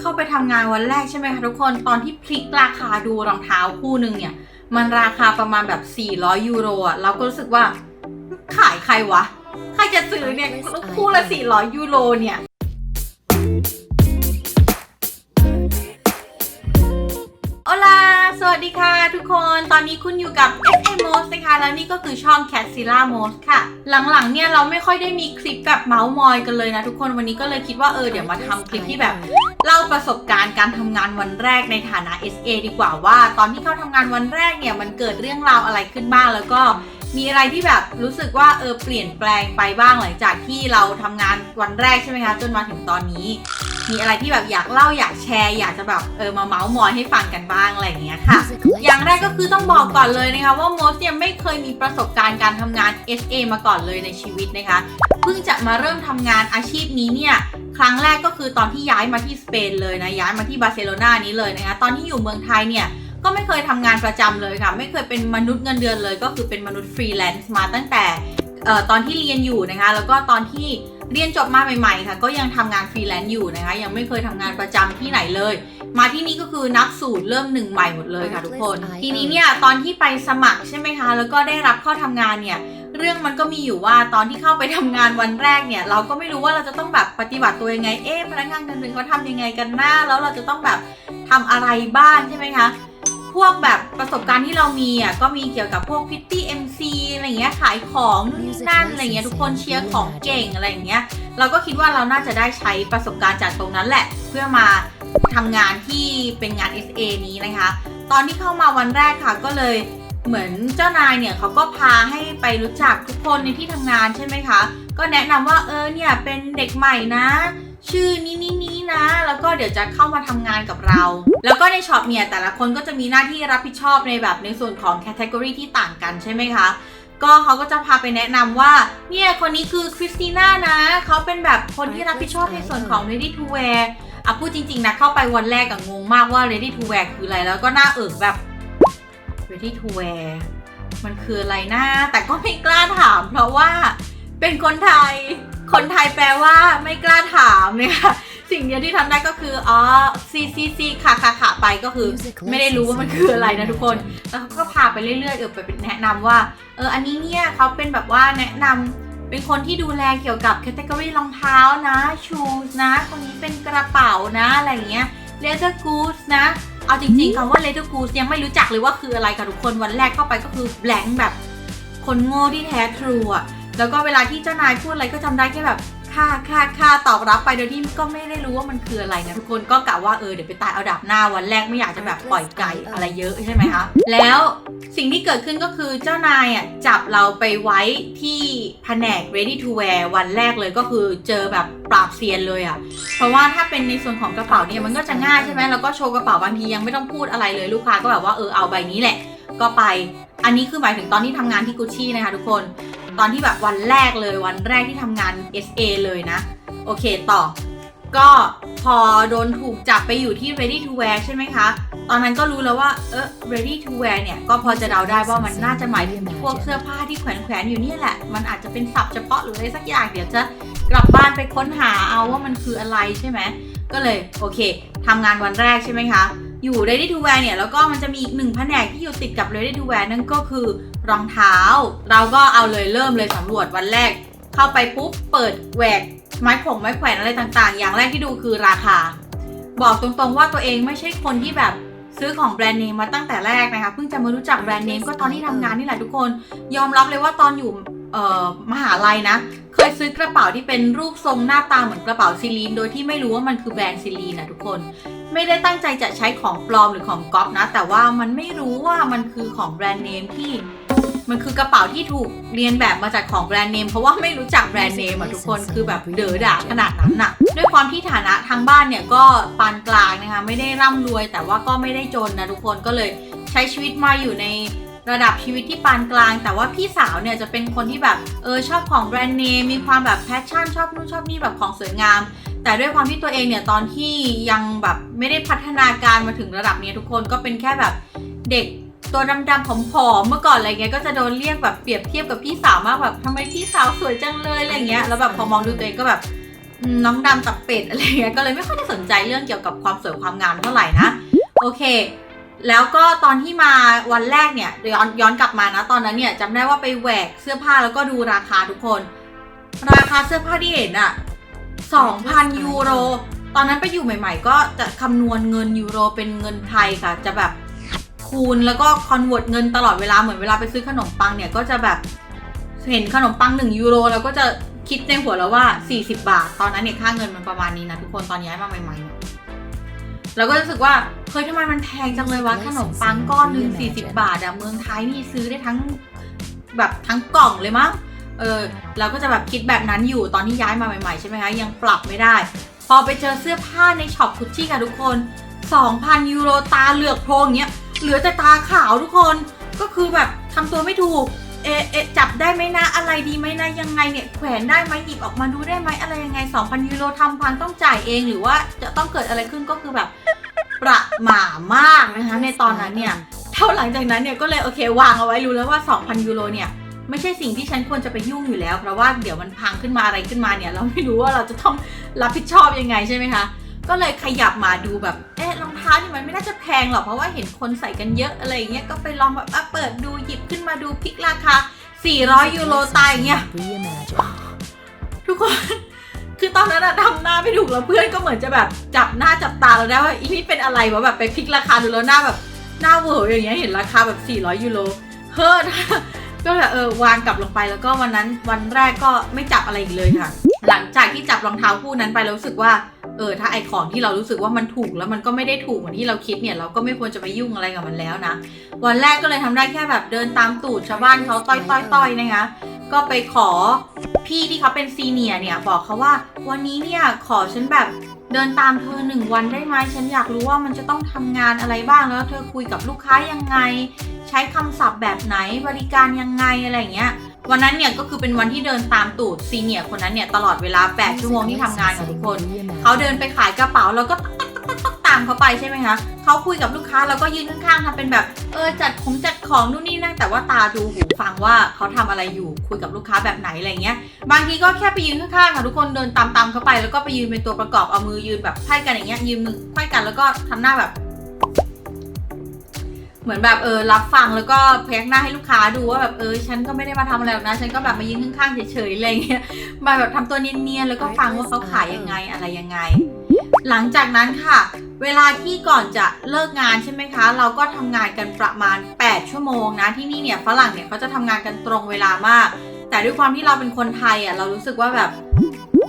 เข้าไปทำงานวันแรกใช่ไหมคะทุกคนตอนที่พลิกราคาดูรองเท้าคู่หนึ่งเนี่ย มันราคาประมาณแบบ 400 ยูโรอะเราก็รู้สึกว่าขายใครวะ ใครจะซื้อเนี่ยคู่ละ 400 ยูโรเนี่ย ลา สวัสดีค่ะทุกคน ตอนนี้คุณอยู่กับ f m o s นะคะ แล้วนี่ก็คือช่อง c a t s i l l a m o s ค่ะ หลังๆ เนี่ยเราไม่ค่อยได้มีคลิปแบบเมาส์มอยกันเลยนะทุกคน วันนี้ก็เลยคิดว่าเออเดี๋ยวมาทำคลิปที่แบบเล่าประสบการณ์การทำงานวันแรกในฐานะ SA ดีกว่าว่า ตอนที่เข้าทำงานวันแรกเนี่ยมันเกิดเรื่องราวอะไรขึ้นบ้างแล้วก็ มีอะไรที่แบบรู้สึกว่าเออเปลี่ยนแปลงไปบ้างหลังจากที่เราทำงานวันแรกใช่ไหมคะจนมาถึงตอนนี้ มีอะไรที่แบบอยากเล่าอยากแชร์ อยากจะแบบเออมาเมาส์มอยให้ฟังกันบ้างอะไรอย่างเงี้ยค่ะ อย่างแรกก็คือต้องบอกก่อนเลยนะคะว่าโมสเนี่ยไม่เคยมีประสบการณ์การทำงาน SA มาก่อนเลยในชีวิตนะคะเพิ่งจะมาเริ่มทำงานอาชีพนี้เนี่ยครั้งแรกก็คือตอนที่ย้ายมาที่สเปนเลยนะย้ายมาที่บาร์เซโลนานี้เลยนะคะตอนที่อยู่เมืองไทยเนี่ย ก็ไม่เคยทำงานประจำเลยค่ะ ไม่เคยเป็นมนุษย์เงินเดือนเลย ก็คือเป็นมนุษย์ฟรีแลนซ์มาตั้งแต่เอ่อตอนที่เรียนอยู่นะคะ แล้วก็ตอนที่เรียนจบมาใหม่ๆ ค่ะ ก็ยังทำงานฟรีแลนซ์อยู่นะคะ ยังไม่เคยทำงานประจำที่ไหนเลย มาที่นี่ก็คือนับสูตรเริ่มหนึ่งใหม่หมดเลยค่ะทุกคน ทีนี้เนี่ยตอนที่ไปสมัครใช่ไหมคะ แล้วก็ได้รับเข้าทำงานเนี่ยเรื่องมันก็มีอยู่ว่าตอนที่เข้าไปทำงานวันแรกเนี่ย เราก็ไม่รู้ว่าเราจะต้องแบบปฏิบัติตัวยังไง เอ๊ะพนักงานคนหนึ่งเขาทำยังไงกันหน้า แล้วเราจะต้องแบบทำอะไรบ้างใช่ไหมคะ พวกแบบประสบการณ์ที่เรามีอะก็มีเกี่ยวกับพวกพิตตี้เอ็มซีอะไรอย่างเงี้ยขายของนู่นนี่นั่นอะไรเงี้ยทุกคนเชียร์ของเก่งอะไรอย่างเงี้ยเราก็คิดว่าเราน่าจะได้ใช้ประสบการณ์จากตรงนั้นแหละ เพื่อมาทำงานที่เป็นงาน SA นี้นะคะ ตอนที่เข้ามาวันแรกค่ะก็เลยเหมือนเจ้านายเนี่ยเขาก็พาให้ไปรู้จักทุกคนในที่ทำงานใช่ไหมคะ ก็แนะนำว่าเออเนี่ยเป็นเด็กใหม่นะ ชื่อนี้นี้นี้นะ แล้วก็เดี๋ยวจะเข้ามาทำงานกับเรา แล้วก็ในช็อปเนี่ยแต่ละคนก็จะมีหน้าที่รับผิดชอบในแบบในส่วนของแคตตากรีที่ต่างกันใช่ไหมคะ ก็เขาก็จะพาไปแนะนำว่า เนี่ยคนนี้คือคริสติน่านะ เขาเป็นแบบคนที่รับผิดชอบในส่วนของ ready to wear อะพูดจริง ๆ นะ เข้าไปวันแรกกับงงมากว่า ready to wear คืออะไร แล้วก็หน้าเอิกแบบ ready to wear มันคืออะไรนะแต่ก็ไม่กล้าถาม เพราะว่าเป็นคนไทย คนไทยแปลว่าไม่กล้าถามเนี่ยค่ะสิ่งเดียวที่ทำได้ก็คืออ๋อซีซีซีค่ะค่ะค่ะไปก็คือ ไม่ได้รู้ว่ามันคืออะไรนะทุกคน แล้วเขาก็พาไปเรื่อยๆเออไปเป็นแนะนำว่าเอออันนี้เนี่ยเขาเป็นแบบว่าแนะนำเป็นคนที่ดูแลเกี่ยวกับแคตตากรีรองเท้านะชูสนะ คนนี้เป็นกระเป๋านะอะไรอย่างเงี้ยเลเ t อร์กูสนะ เอาจริงๆคำว่าเลเ t อร์กูสยังไม่รู้จักเลยว่าคืออะไรค่ะทุกคนวันแรกเข้าไปก็คือแบงแบบ คนโง่ที่แท้ทรูอะ แล้วก็เวลาที่เจ้านายพูดอะไรก็จำได้แค่แบบค่ะค่ะค่ะตอบรับไปโดยที่ก็ไม่ได้รู้ว่ามันคืออะไรนะทุกคนก็กะว่าเออเดี๋ยวไปตายเอาดับหน้าวันแรกไม่อยากจะแบบปล่อยไก่อะไรเยอะใช่ไหมคะแล้วสิ่งที่เกิดขึ้นก็คือเจ้านายอะจับเราไปไว้ที่แผนก ready to wear วันแรกเลยก็คือเจอแบบปราบเซียนเลยอะเพราะว่าถ้าเป็นในส่วนของกระเป๋าเนี่ยมันก็จะง่ายใช่ไหมแล้วก็โชว์กระเป๋าบางทียังไม่ต้องพูดอะไรเลยลูกค้าก็แบบว่าเออเอาใบนี้แหละ ก็ไป อันนี้คือหมายถึงตอนที่ทำงานที่กุชชี่นะคะทุกคน ตอนที่แบบวันแรกเลยวันแรกที่ทำงาน SA เลยนะ โอเคต่อ ก็พอโดนถูกจับไปอยู่ที่ ready to wear ใช่ไหมคะ ตอนนั้นก็รู้แล้วว่าเออ ready to wear เนี่ย ก็พอจะเดาได้ว่ามันน่าจะหมายถึงพวกเสื้อผ้าที่แขวนแขวนๆอยู่นี่แหละ มันอาจจะเป็นศัพท์เฉพาะหรืออะไรสักอย่างเดี๋ยวจะกลับบ้านไปค้นหาเอาว่ามันคืออะไรใช่ไหมก็เลยโอเคทำงานวันแรกใช่ไหมคะอยู่ ready to wear เนี่ยแล้วก็มันจะมีอีกหนึ่งแผนกที่อยู่ติดกับ ready to wear นั่นก็คือ รองเท้า เราก็เอาเลยเริ่มเลยสำรวจวันแรก เข้าไปปุ๊บเปิดแหวกไม้ผงไม้แขวนอะไรต่างๆ อย่างแรกที่ดูคือราคา บอกตรงๆว่าตัวเองไม่ใช่คนที่แบบซื้อของแบรนด์เนมมาตั้งแต่แรกนะคะเพิ่งจะมารู้จักแบรนด์เนมก็ตอนที่ทำงานนี่แหละทุกคน ยอมรับเลยว่าตอนอยู่เมหาลัยนะ เคยซื้อกระเป๋าที่เป็นรูปทรงหน้าตาเหมือนกระเป๋าซิลีน โดยที่ไม่รู้ว่ามันคือแบรนด์ซิลีนนะทุกคน ไม่ได้ตั้งใจจะใช้ของปลอมหรือของก๊อปนะ แต่ว่ามันไม่รู้ว่ามันคือของแบรนด์เนมที่ มันคือกระเป๋าที่ถูกเรียนแบบมาจากของแบรนด์เนมเพราะว่าไม่รู้จักแบรนด์เนมอะทุกคนคือแบบเด๋อด่าขนาดนั้นน่ะด้วยความที่ฐานะทางบ้านเนี่ยก็ปานกลางนะคะไม่ได้ร่ำรวย แต่ว่าก็ไม่ได้จนนะทุกคนก็เลยใช้ชีวิตมาอยู่ในระดับชีวิตที่ปานกลาง แต่ว่าพี่สาวเนี่ยจะเป็นคนที่แบบเออชอบของแบรนด์เนมมีความแบบแพชชั่นชอบนู่นชอบนี่แบบของสวยงาม แต่ด้วยความที่ตัวเองเนี่ยตอนที่ยังแบบไม่ได้พัฒนาการมาถึงระดับเนี้ยทุกคนก็เป็นแค่แบบเด็ก ตัวดำๆผอมๆเมื่อก่อนอะไรเงี้ยก็จะโดนเรียกแบบเปรียบเทียบกับพี่สาวมากแบบทำไมพี่สาวสวยจังเลยอะไรเงี้ยแล้วแบบพอมองดูตัวเองก็แบบออืมน้องดำตับเป็ดอะไรเงี้ยก็เลยไม่ค่อยได้สนใจเรื่องเกี่ยวกับความสวยความงามเท่าไหร่นะโอเค แล้วก็ตอนที่มาวันแรกเนี่ยย้อนย้อนกลับมานะตอนนั้นเนี่ยจำได้ว่าไปแหวกเสื้อผ้าแล้วก็ดูราคาทุกคน ราคาเสื้อผ้าที่เห็นอะ2,000 ยูโร ตอนนั้นไปอยู่ใหม่ ๆ ก็จะคำนวณเงินยูโรเป็นเงินไทยค่ะ จะแบบ คูณแล้วก็คอนเวิร์ตเงินตลอดเวลาเหมือนเวลาไปซื้อขนมปังเนี่ยก็จะแบบเห็นขนมปัง 1 ยูโรแล้วก็จะคิดในหัวแล้วว่า 40 บาท ตอนนั้นเนี่ยค่าเงินมันประมาณนี้นะทุกคนตอนย้ายมาใหม่ๆเนี่ยเราก็รู้สึกว่าเฮ้ยทำไมมันแพงจังเลยวะขนมปังก้อนหนึ่ง40 บาทอะเมืองไทยนี่ซื้อได้ทั้งแบบทั้งกล่องเลยมั้งเออเราก็จะแบบคิดแบบนั้นอยู่ตอนที่ย้ายมาใหม่ๆใช่ไหมคะยังปรับไม่ได้ พอไปเจอเสื้อผ้าในช็อปกุชชี่ค่ะทุกคน 2,000 ยูโรตาเหลือกโพรงเงี้ย เหลือแต่ตาขาวทุกคนก็คือแบบทำตัวไม่ถูกเอเอะจับได้ไหมนะอะไรดีไหมนะยังไงเนี่ยแขวนได้ไหมหยิบออกมาดูได้ไหมอะไรยังไง 2,000 ยูโรทำพังต้องจ่ายเองหรือว่าจะต้องเกิดอะไรขึ้นก็คือแบบประหม่ามากนะคะในตอนนั้นเนี่ยเท่าหลังจากนั้นเนี่ยก็เลยโอเควางเอาไว้รู้แล้วว่า 2,000 ยูโรเนี่ยไม่ใช่สิ่งที่ฉันควรจะไปยุ่งอยู่แล้ว เพราะว่าเดี๋ยวมันพังขึ้นมาอะไรขึ้นมาเนี่ยเราไม่รู้ว่าเราจะต้องรับผิดชอบยังไงใช่ไหมคะ ก็เลยขยับมาดูแบบ เอ๊ะรองเท้านี่มันไม่น่าจะแพงหรอกเพราะว่าเห็นคนใส่กันเยอะอะไรอย่างเงี้ย ก็ไปลองแบบอะเปิดดูหยิบขึ้นมาดูพลิกราคา 400 ยูโรตายอย่างเงี้ย ทุกคน คือตอนนั้นอะทำหน้าไม่ถูกแล้วเพื่อนก็เหมือนจะแบบจับหน้าจับตาเราได้ว่าอีนี่เป็นอะไรวะแบบไปพลิกราคาดูแล้วหน้าแบบหน้าเวอร์อย่างเงี้ยเห็นราคาแบบ 400 ยูโร เฮ้อก็แบบเออวางกลับลงไปแล้วก็วันนั้นวันแรกก็ไม่จับอะไรอีกเลยค่ะ หลังจากที่จับรองเท้าคู่นั้นไปรู้สึกว่า เออถ้าไอของที่เรารู้สึกว่ามันถูกแล้วมันก็ไม่ได้ถูกเหมือนที่เราคิดเนี่ยเราก็ไม่ควรจะไปยุ่งอะไรกับมันแล้วนะ วันแรกก็เลยทำได้แค่แบบเดินตามตูดชาวบ้านเขาต้อยต้อยต้อยนะคะ ก็ไปขอพี่ที่เขาเป็นซีเนียเนี่ยบอกเขาว่า วันนี้เนี่ยขอฉันแบบเดินตามเธอหนึ่งวันได้ไหมฉันอยากรู้ว่ามันจะต้องทำงานอะไรบ้างแล้วเธอคุยกับลูกค้ายังไง ใช้คำศัพท์แบบไหนบริการยังไงอะไรอย่างเงี้ย วันนั้นเนี่ยก็คือเป็นวันที่เดินตามตูดซีเนียร์คนนั้นเนี่ยตลอดเวลา 8 ชั่วโมงที่ทำงานกับทุกคน เขาเดินไปขายกระเป๋าแล้วก็ตักๆๆๆตามเขาไปใช่ไหมคะเขาคุยกับลูกค้าแล้วก็ยืนข้างๆทำเป็นแบบเออจัดของจัดของนู่นนี่นั่นแต่ว่าตาดูหูฟังว่าเขาทำอะไรอยู่คุยกับลูกค้าแบบไหนอะไรเงี้ย บางทีก็แค่ไปยืนข้างๆค่ะทุกคนเดินตามๆเขาไปแล้วก็ไปยืนเป็นตัวประกอบเอามือยืนแบบไขว้กันอย่างเงี้ยยืนมือไขว้กันแล้วก็ทำหน้าแบบ เหมือนแบบเออรับฟังแล้วก็แพกหน้าให้ลูกค้าดูว่าแบบเออฉันก็ไม่ได้มาทำอะไรหรอกนะ ฉันก็แบบมายืนข้างๆเฉยๆอะไรเงี้ยมาแบบทำตัวเนียนๆแล้วก็ฟังว่าเขาขายยังไงอะไรยังไง หลังจากนั้นค่ะ เวลาที่ก่อนจะเลิกงานใช่ไหมคะ เราก็ทำงานกันประมาณ 8 ชั่วโมงนะที่นี่เนี่ยฝรั่งเนี่ยเขาจะทำงานกันตรงเวลามาก แต่ด้วยความที่เราเป็นคนไทยอะเรารู้สึกว่าแบบ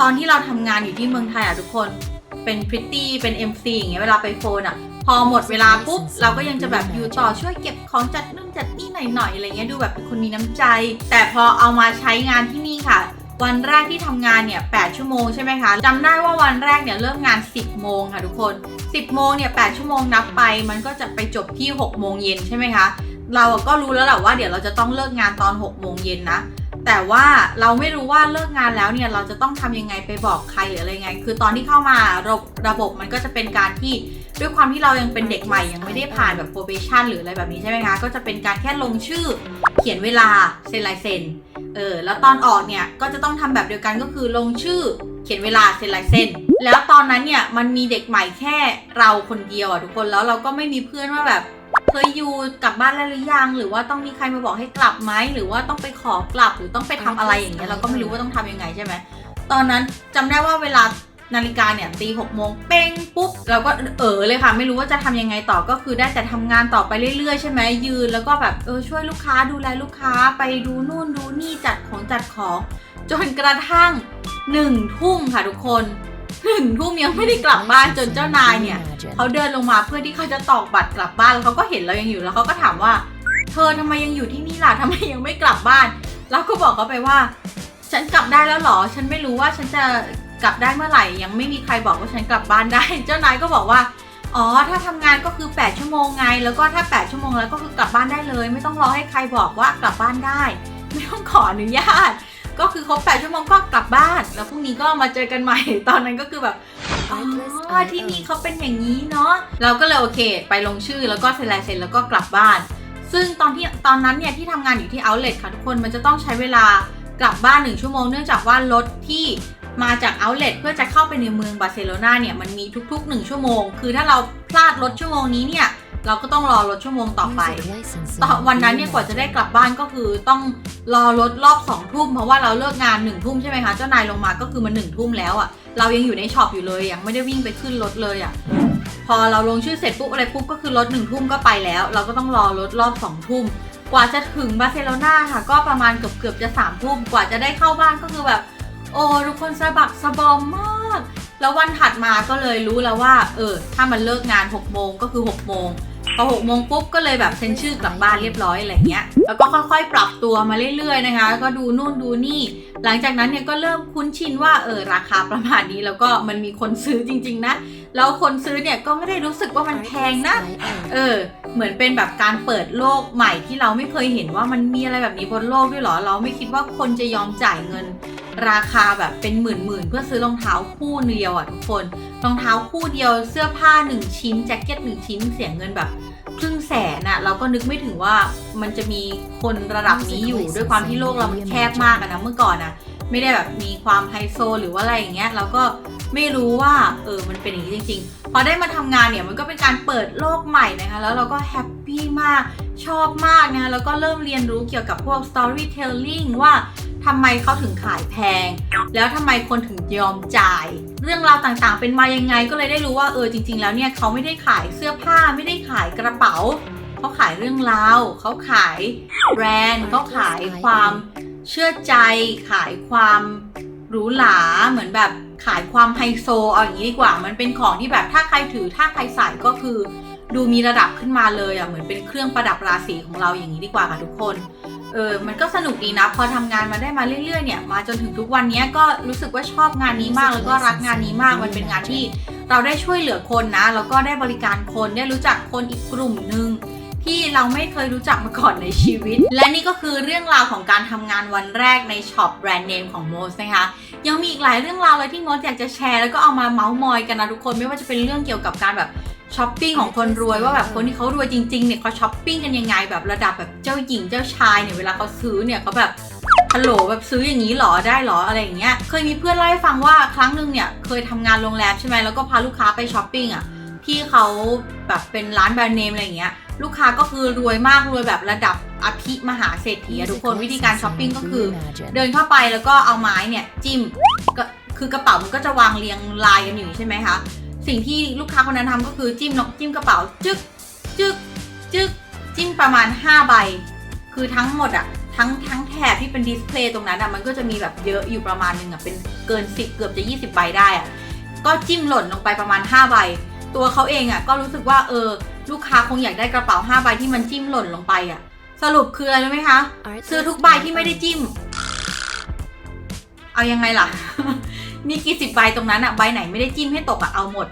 ตอนที่เราทำงานอยู่ที่เมืองไทยอะทุกคน เป็นพริตตี้เป็น MC อย่างเงี้ยเวลาไปโฟนอะพอหมดเวลาปุ๊บเราก็ยังจะแบบอยู่ต่อช่วยเก็บของจัดนู่นจัดนี่หน่อยๆอะไรเงี้ยดูแบบเป็นคนมีน้ำใจ แต่พอเอามาใช้งานที่นี่ค่ะ วันแรกที่ทำงานเนี่ย 8 ชั่วโมงใช่ไหมคะจำได้ว่าวันแรกเนี่ยเริ่มงาน 10 โมงค่ะทุกคน 10 โมงเนี่ย 8 ชั่วโมงนับไป มันก็จะไปจบที่ 6 โมงเย็นใช่ไหมคะ เราก็รู้แล้วแหละว่าเดี๋ยวเราจะต้องเลิกงานตอน 6 โมงเย็นนะ แต่ว่าเราไม่รู้ว่าเลิกงานแล้วเนี่ยเราจะต้องทำยังไงไปบอกใครหรืออะไรไง คือตอนที่เข้ามาระบบระบบมันก็จะเป็นการที่ด้วยความที่เรายังเป็นเด็กใหม่ยังไม่ได้ผ่านแบบ probation หรืออะไรแบบนี้ใช่ไหมคะ ก็จะเป็นการแค่ลงชื่อ เขียนเวลาเซ็นลายเซ็นเออแล้วตอนออกเนี่ยก็จะต้องทำแบบเดียวกันก็คือลงชื่อเขียนเวลาเซ็นลายเซ็นแล้วตอนนั้นเนี่ยมันมีเด็กใหม่แค่เราคนเดียวอะทุกคนแล้วเราก็ไม่มีเพื่อนว่าแบบ เคยอยู่กลับบ้านแล้วหรือยัง หรือว่าต้องมีใครมาบอกให้กลับไหมหรือว่าต้องไปขอกลับหรือต้องไปทำอะไรอย่างเงี้ยเราก็ไม่รู้ว่าต้องทำยังไงใช่ไหมตอนนั้นจำได้ว่าเวลานาฬิกาเนี่ยตีหกโมงเป้งปุ๊บเราก็เออเลยค่ะ ไม่รู้ว่าจะทำยังไงต่อก็คือได้แต่ทำงานต่อไปเรื่อยๆใช่ไหมยืน แล้วก็แบบเออช่วยลูกค้าดูแลลูกค้าไปดูนู่นดูนี่จัดของจัดของ จนกระทั่งหนึ่งทุ่มค่ะทุกคน หนึ่งทุ่มยังไม่ได้กลับบ้านจนเจ้านายเนี่ยเขาเดินลงมาเพื่อที่เขาจะตอกบัตรกลับบ้านแล้วเขาก็เห็นเรายังอยู่แล้วเขาก็ถามว่า เธอทำไมยังอยู่ที่นี่ล่ะทำไมยังไม่กลับบ้านเราก็บอกเขาไปว่า ฉันกลับได้แล้วหรอ ฉันไม่รู้ว่าฉันจะกลับได้เมื่อไหร่ ยังไม่มีใครบอกว่าฉันกลับบ้านได้ เจ้านายก็บอกว่าอ๋อ ถ้าทำงานก็คือ 8 ชั่วโมงไง แล้วก็ถ้า 8 ชั่วโมงแล้วก็คือกลับบ้านได้เลย ไม่ต้องรอให้ใครบอกว่ากลับบ้านได้ ไม่ต้องขออนุญาต ก็คือครบ 8 ชั่วโมงก็กลับบ้าน แล้วพรุ่งนี้ก็มาเจอกันใหม่ ตอนนั้นก็คือแบบอ๋อที่นี่เขาเป็นอย่างนี้เนาะ เราก็เลยโอเค ไปลงชื่อแล้วก็เซ็นลายเซ็นแล้วก็กลับบ้าน ซึ่งตอนที่ตอนนั้นเนี่ยที่ทำงานอยู่ที่ outlet ค่ะทุกคน มันจะต้องใช้เวลากลับบ้าน 1 ชั่วโมงเนื่องจากว่ารถที่มาจากเอาท์เลทเพื่อจะเข้าไปในเมืองบาร์เซโลนาเนี่ยมันมีทุกๆ 1 ชั่วโมง คือถ้าเราพลาดรถชั่วโมงนี้เนี่ย เราก็ต้องรอรถชั่วโมงต่อไปต่อวันนั้นเนี่ยกว่าจะได้กลับบ้านก็คือต้องรอรถรอบสองทุ่มเพราะว่าเราเลิกงานหนึ่งทุ่มใช่ไหมคะ เจ้านายลงมาก็คือมันหนึ่งทุ่มแล้วอะ่ะ เรายังอยู่ในช็อปอยู่เลยยังไม่ได้วิ่งไปขึ้นรถเลยอะ่ะ พอเราลงชื่อเสร็จปุ๊บอะไรปุ๊บก็คือรถหนึ่งทุ่มก็ไปแล้ว เราก็ต้องรอรถรอบสองทุ่มกว่าจะถึงบาร์เซโลนาค่ะ ก็ประมาณเกือบเกือบๆจะสามทุ่มกว่าจะได้เข้าบ้านก็คือแบบ โอ้ทุกคนสะบักสะบอมมาก แล้ววันถัดมาก็เลยรู้แล้วว่า เออ ถ้ามันเลิกงาน6โมงก็คือ6โมง พอหกโมงปุ๊บก็เลยแบบเซ็นชื่อกลับบ้านเรียบร้อยอะไรเงี้ย แล้วก็ค่อยๆ ปรับตัวมาเรื่อยๆนะคะ ก็ดูนู่นดูนี่ หลังจากนั้นเนี่ยก็เริ่มคุ้นชินว่าเออราคาประมาณนี้แล้วก็มันมีคนซื้อจริง ๆนะ แล้วคนซื้อเนี่ยก็ไม่ได้รู้สึกว่ามันแพงนะ เออ เหมือนเป็นแบบการเปิดโลกใหม่ที่เราไม่เคยเห็นว่ามันมีอะไรแบบนี้บนโลกด้วยเหรอ เราไม่คิดว่าคนจะยอมจ่ายเงิน ราคาแบบเป็นหมื่นๆเพื่อซื้อรองเท้าคู่เดียวอะทุกคนรองเท้าคู่เดียวเสื้อผ้าหนึ่งชิ้นแจ็คเก็ตหนึ่งชิ้นเสียเงินแบบครึ่งแสนอะเราก็นึกไม่ถึงว่ามันจะมีคนระดับนี้อยู่ด้วยความที่โลกเรามันแคบมากอะนะเมื่อก่อนอะไม่ได้แบบมีความไฮโซหรือว่าอะไรอย่างเงี้ยเราก็ ไม่รู้ว่าเออมันเป็นอย่างนี้จริง ๆ พอได้มาทำงานเนี่ยมันก็เป็นการเปิดโลกใหม่นะคะแล้วเราก็แฮปปี้มากชอบมากนะคะแล้วก็เริ่มเรียนรู้เกี่ยวกับพวก storytelling ว่าทำไมเขาถึงขายแพง แล้วทำไมคนถึงยอมจ่าย เรื่องราวต่างๆ เป็นมายังไงก็เลยได้รู้ว่าเออจริง ๆ แล้วเนี่ยเขาไม่ได้ขายเสื้อผ้าไม่ได้ขายกระเป๋าเขาขายเรื่องราวเขาขายแบรนด์เขาขายความเชื่อใจ ขายความหรูหราเหมือนแบบ ขายความไฮโซเอาอย่างนี้ดีกว่า มันเป็นของที่แบบถ้าใครถือถ้าใครใส่ก็คือ ดูมีระดับขึ้นมาเลยอะเหมือนเป็นเครื่องประดับราศีของเราอย่างนี้ดีกว่าค่ะทุกคนเออมันก็สนุกดีนะพอทำงานมาได้มาเรื่อยๆเนี่ยมาจนถึงทุกวันนี้ก็รู้สึกว่าชอบงานนี้มากแล้วก็รักงานนี้มากมันเป็นงานที่เราได้ช่วยเหลือคนนะแล้วก็ได้บริการคนได้รู้จักคนอีกกลุ่มหนึ่งที่เราไม่เคยรู้จักมาก่อนในชีวิต และนี่ก็คือเรื่องราวของการทำงานวันแรกในช็อปแบรนด์เนมของโมสนะคะ ยังมีอีกหลายเรื่องราวเลยที่โมสอยากจะแชร์แล้วก็เอามาเมาส์มอยกันนะทุกคนไม่ว่าจะเป็นเรื่องเกี่ยวกับการแบบช้อปปิ้งของคนรวยว่าแบบคนที่เขารวยจริงๆเนี่ยเขาช้อปปิ้งกันยังไงแบบระดับแบบเจ้าหญิงเจ้าชายเนี่ยเวลาเขาซื้อเนี่ยเขาแบบฮัลโหลแบบซื้ออย่างนี้หรอได้หรออะไรอย่างเงี้ยเคยมีเพื่อนเล่าให้ฟังว่าครั้งหนึ่งเนี่ยเคยทำงานโรงแรมใช่ไหมแล้วก็พาลูกค้าไปช้อปปิ้งอะพี่เขาแบบเป็นร้านแบรนด์เนมอะไรอย่างเงี้ย ลูกค้าก็คือรวยมากรวยแบบระดับอภิมหาเศรษฐีอะทุกคนวิธีการช้อปปิ้งก็คือ เดินเข้าไปแล้วก็เอาไม้เนี่ยจิ้มก็คือกระเป๋ามันก็จะวางเรียงรายกันอยู่ใช่ไหมคะสิ่งที่ลูกค้าคนนั้นทำก็คือจิ้มนกจิ้มกระเป๋าจึ๊กจึ๊กจึ๊กจิ้มประมาณ 5 ใบ คือทั้งหมดอะทั้งทั้งแถบที่เป็นดิสเพลย์ตรงนั้นอะมันก็จะมีแบบเยอะอยู่ประมาณหนึงอะเป็นเกิน 10 เกือบจะ 20 ใบได้อะก็จิ้มหล่นลงไปประมาณ 5 ใบ ตัวเขาเองอะก็รู้สึกว่าเออ ลูกค้าคงอยากได้กระเป๋า5ใบที่มันจิ้มหล่นลงไปอะสรุปคืออะไรรู้ไหมคะ ซื้อทุกใบที่ไม่ได้จิ้ม เอายังไงล่ะ มีกี่สิบใบตรงนั้นอะใบไหนไม่ได้จิ้มให้ตกอะเอาหมด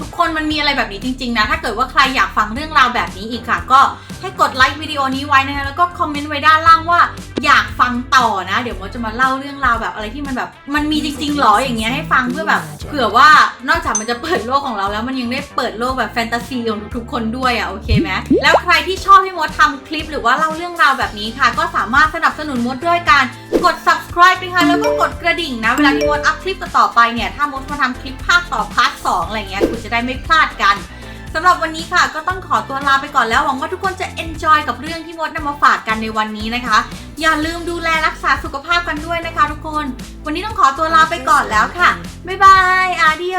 ทุกคนมันมีอะไรแบบนี้จริง ๆ นะ ถ้าเกิดว่าใครอยากฟังเรื่องราวแบบนี้อีกค่ะ ก็ ให้กดไลค์วิดีโอนี้ไว้นะคะ แล้วก็คอมเมนต์ไว้ด้านล่างว่าอยากฟังต่อนะ เดี๋ยวมดจะมาเล่าเรื่องราวแบบอะไรที่มันแบบ มันมีจริงๆหรออย่างเงี้ยให้ฟังเพื่อแบบ เผื่อว่านอกจากมันจะเปิดโลกของเราแล้วมันยังได้เปิดโลกแบบแฟนตาซีของทุกๆคนด้วยอะโอเคไหมแล้วใครที่ชอบให้มดทำคลิปหรือว่าเล่าเรื่องราวแบบนี้ค่ะ ก็สามารถสนับสนุนมดด้วยการกด subscribe นะคะแล้วก็กดกระดิ่งนะเวลาที่มดอัพคลิปต่อไปเนี่ยถ้ามดมาทำคลิปภาคต่อพาร์ทสองอะไรเงี้ยคุณจะได้ไม่พลาดกัน สำหรับวันนี้ค่ะก็ต้องขอตัวลาไปก่อนแล้ว หวังว่าทุกคนจะ enjoy กับเรื่องที่มดนำมาฝากกันในวันนี้นะคะ อย่าลืมดูแลรักษาสุขภาพกันด้วยนะคะทุกคน วันนี้ต้องขอตัวลาไปก่อนแล้วค่ะ บ๊ายบายอาดิโอ